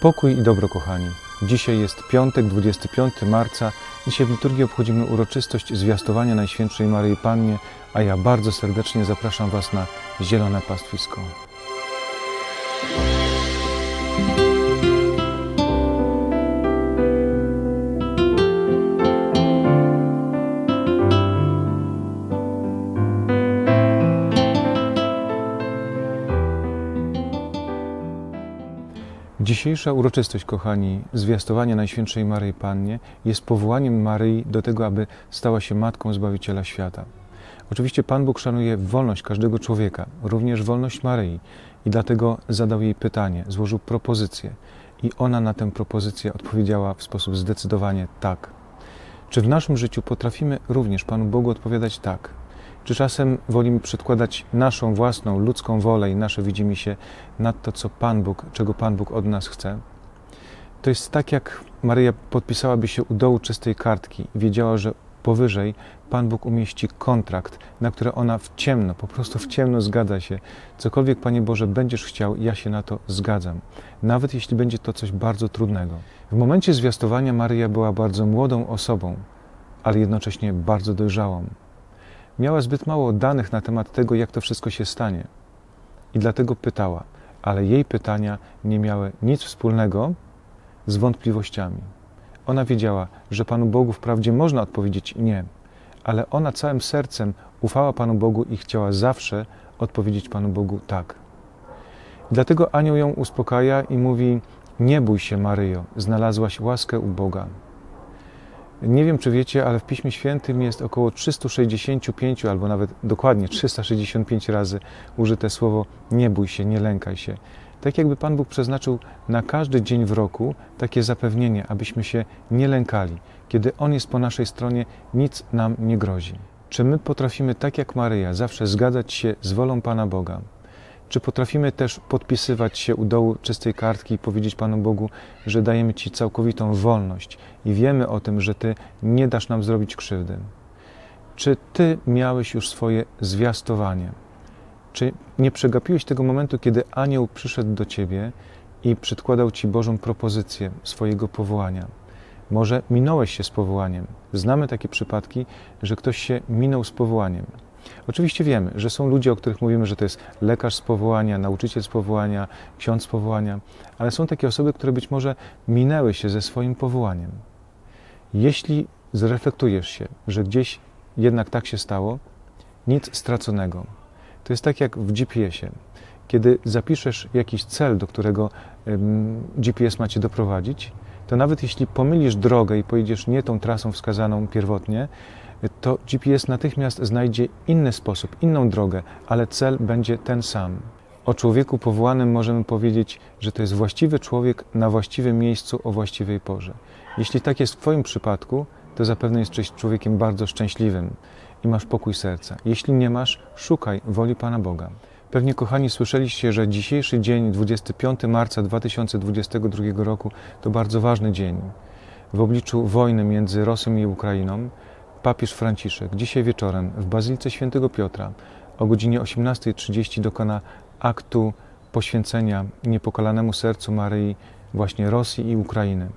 Pokój i dobro, kochani. Dzisiaj jest piątek, 25 marca. Dzisiaj w liturgii obchodzimy uroczystość zwiastowania Najświętszej Maryi Pannie, a ja bardzo serdecznie zapraszam Was na Zielone Pastwisko. Dzisiejsza uroczystość, kochani, zwiastowania Najświętszej Maryi Pannie jest powołaniem Maryi do tego, aby stała się Matką Zbawiciela świata. Oczywiście Pan Bóg szanuje wolność każdego człowieka, również wolność Maryi i dlatego zadał jej pytanie, złożył propozycję i ona na tę propozycję odpowiedziała w sposób zdecydowanie tak. Czy w naszym życiu potrafimy również Panu Bogu odpowiadać tak? Czy czasem wolimy przedkładać naszą własną ludzką wolę i nasze widzimy się nad to, co Pan Bóg, czego Pan Bóg od nas chce? To jest tak, jak Maryja podpisałaby się u dołu czystej kartki i wiedziała, że powyżej Pan Bóg umieści kontrakt, na który ona w ciemno, po prostu w ciemno zgadza się. Cokolwiek, Panie Boże, będziesz chciał, ja się na to zgadzam. Nawet jeśli będzie to coś bardzo trudnego. W momencie zwiastowania Maryja była bardzo młodą osobą, ale jednocześnie bardzo dojrzałą miała zbyt mało danych na temat tego, jak to wszystko się stanie. I dlatego pytała, ale jej pytania nie miały nic wspólnego z wątpliwościami. Ona wiedziała, że Panu Bogu wprawdzie można odpowiedzieć nie, ale ona całym sercem ufała Panu Bogu i chciała zawsze odpowiedzieć Panu Bogu tak. Dlatego anioł ją uspokaja i mówi: Nie bój się, Maryjo, znalazłaś łaskę u Boga. Nie wiem, czy wiecie, ale w Piśmie Świętym jest około 365 albo nawet dokładnie 365 razy użyte słowo nie bój się, nie lękaj się. Tak jakby Pan Bóg przeznaczył na każdy dzień w roku takie zapewnienie, abyśmy się nie lękali. Kiedy On jest po naszej stronie, nic nam nie grozi. Czy my potrafimy, tak jak Maryja, zawsze zgadzać się z wolą Pana Boga? Czy potrafimy też podpisywać się u dołu czystej kartki i powiedzieć Panu Bogu, że dajemy Ci całkowitą wolność i wiemy o tym, że Ty nie dasz nam zrobić krzywdy? Czy Ty miałeś już swoje zwiastowanie? Czy nie przegapiłeś tego momentu, kiedy anioł przyszedł do Ciebie i przedkładał Ci Bożą propozycję swojego powołania? Może minąłeś się z powołaniem. Znamy takie przypadki, że ktoś się minął z powołaniem. Oczywiście wiemy, że są ludzie, o których mówimy, że to jest lekarz z powołania, nauczyciel z powołania, ksiądz z powołania, ale są takie osoby, które być może minęły się ze swoim powołaniem. Jeśli zreflektujesz się, że gdzieś jednak tak się stało, nic straconego. To jest tak jak w GPS-ie. Kiedy zapiszesz jakiś cel, do którego GPS ma cię doprowadzić, to nawet jeśli pomylisz drogę i pojedziesz nie tą trasą wskazaną pierwotnie, to GPS natychmiast znajdzie inny sposób, inną drogę, ale cel będzie ten sam. O człowieku powołanym możemy powiedzieć, że to jest właściwy człowiek na właściwym miejscu o właściwej porze. Jeśli tak jest w Twoim przypadku, to zapewne jesteś człowiekiem bardzo szczęśliwym i masz pokój serca. Jeśli nie masz, szukaj woli Pana Boga. Pewnie, kochani, słyszeliście, że dzisiejszy dzień, 25 marca 2022 roku, to bardzo ważny dzień. W obliczu wojny między Rosją i Ukrainą, papież Franciszek dzisiaj wieczorem w Bazylice Świętego Piotra o godzinie 18.30 dokona aktu poświęcenia niepokalanemu sercu Maryi właśnie Rosji i Ukrainy.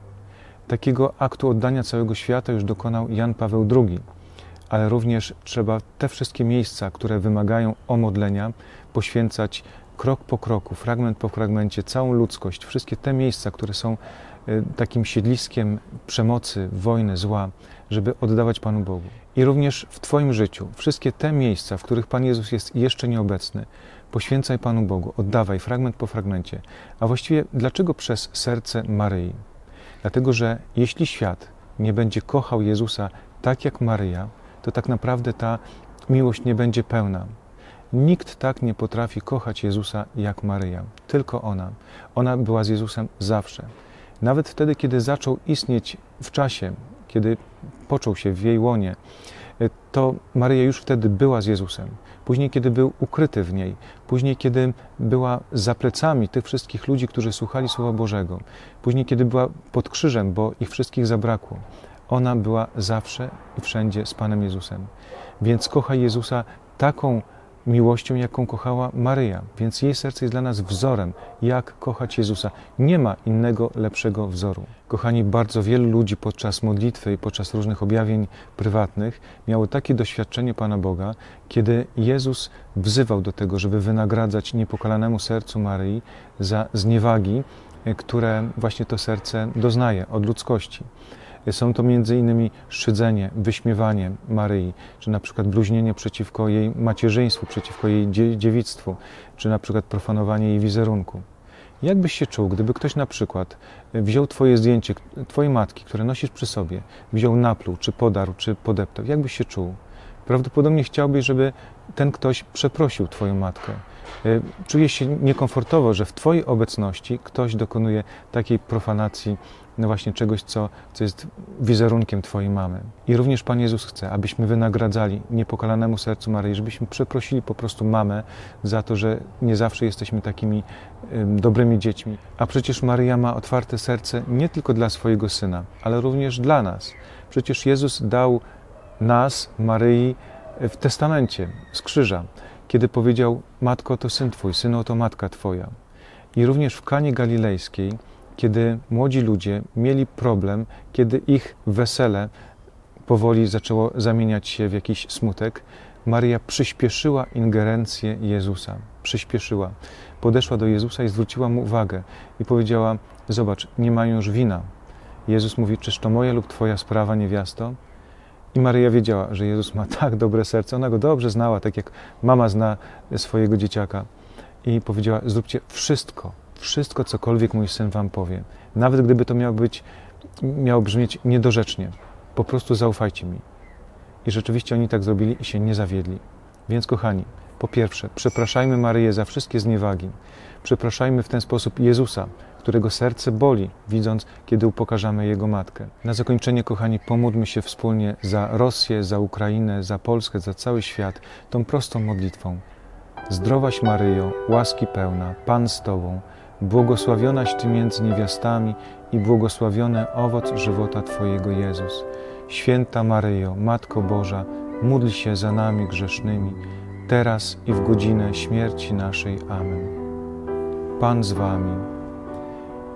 Takiego aktu oddania całego świata już dokonał Jan Paweł II, ale również trzeba te wszystkie miejsca, które wymagają omodlenia, poświęcać krok po kroku, fragment po fragmencie, całą ludzkość, wszystkie te miejsca, które są y, takim siedliskiem przemocy, wojny, zła, żeby oddawać Panu Bogu. I również w Twoim życiu, wszystkie te miejsca, w których Pan Jezus jest jeszcze nieobecny, poświęcaj Panu Bogu, oddawaj fragment po fragmencie. A właściwie dlaczego przez serce Maryi? Dlatego, że jeśli świat nie będzie kochał Jezusa tak jak Maryja, to tak naprawdę ta miłość nie będzie pełna. Nikt tak nie potrafi kochać Jezusa jak Maryja, tylko ona. Ona była z Jezusem zawsze. Nawet wtedy, kiedy zaczął istnieć w czasie, kiedy począł się w jej łonie, to Maryja już wtedy była z Jezusem. Później, kiedy był ukryty w niej, później, kiedy była za plecami tych wszystkich ludzi, którzy słuchali Słowa Bożego, później, kiedy była pod krzyżem, bo ich wszystkich zabrakło, ona była zawsze i wszędzie z Panem Jezusem. Więc kochaj Jezusa taką miłością, jaką kochała Maryja, więc jej serce jest dla nas wzorem, jak kochać Jezusa. Nie ma innego, lepszego wzoru. Kochani, bardzo wielu ludzi podczas modlitwy i podczas różnych objawień prywatnych miało takie doświadczenie Pana Boga, kiedy Jezus wzywał do tego, żeby wynagradzać niepokalanemu sercu Maryi za zniewagi, e, które właśnie to serce doznaje od ludzkości. Są to innymi szydzenie, wyśmiewanie Maryi, czy na przykład bluźnienie przeciwko jej macierzyństwu, przeciwko jej dzie- dziewictwu, czy na przykład profanowanie jej wizerunku. Jak byś się czuł, gdyby ktoś na przykład wziął Twoje zdjęcie, Twojej matki, które nosisz przy sobie, wziął napluł, czy podarł, czy podeptał? Jak byś się czuł? Prawdopodobnie chciałbyś, żeby ten ktoś przeprosił Twoją matkę. Y, Czujesz się niekomfortowo, że w Twojej obecności ktoś dokonuje takiej profanacji, no właśnie czegoś, co, co jest wizerunkiem Twojej mamy. I również Pan Jezus chce, abyśmy wynagradzali niepokalanemu sercu Maryi, żebyśmy przeprosili po prostu mamę za to, że nie zawsze jesteśmy takimi ym, dobrymi dziećmi. A przecież Maryja ma otwarte serce nie tylko dla swojego syna, ale również dla nas. Przecież Jezus dał nas, Maryi, w testamencie z krzyża, kiedy powiedział: Matko, to syn twój, synu, to matka twoja. I również w Kanie Galilejskiej, kiedy młodzi ludzie mieli problem, kiedy ich wesele powoli zaczęło zamieniać się w jakiś smutek, Maria przyspieszyła ingerencję Jezusa. Przyspieszyła. Podeszła do Jezusa i zwróciła mu uwagę i powiedziała: Zobacz, nie mają już wina. Jezus mówi: Czyż to moja lub Twoja sprawa, niewiasto? I Maryja wiedziała, że Jezus ma tak dobre serce. Ona go dobrze znała, tak jak mama zna swojego dzieciaka. I powiedziała: Zróbcie wszystko, wszystko, cokolwiek mój syn wam powie. Nawet gdyby to miało być, miało brzmieć niedorzecznie. Po prostu zaufajcie mi. I rzeczywiście oni tak zrobili i się nie zawiedli. Więc, kochani, po pierwsze, przepraszajmy Maryję za wszystkie zniewagi. Przepraszajmy w ten sposób Jezusa, którego serce boli, widząc, kiedy upokarzamy Jego matkę. Na zakończenie, kochani, pomódlmy się wspólnie za Rosję, za Ukrainę, za Polskę, za cały świat, tą prostą modlitwą. Zdrowaś Maryjo, łaski pełna, Pan z Tobą, błogosławionaś Ty między niewiastami i błogosławiony owoc żywota Twojego Jezus. Święta Maryjo, Matko Boża, módl się za nami grzesznymi, teraz i w godzinę śmierci naszej. Amen. Pan z Wami.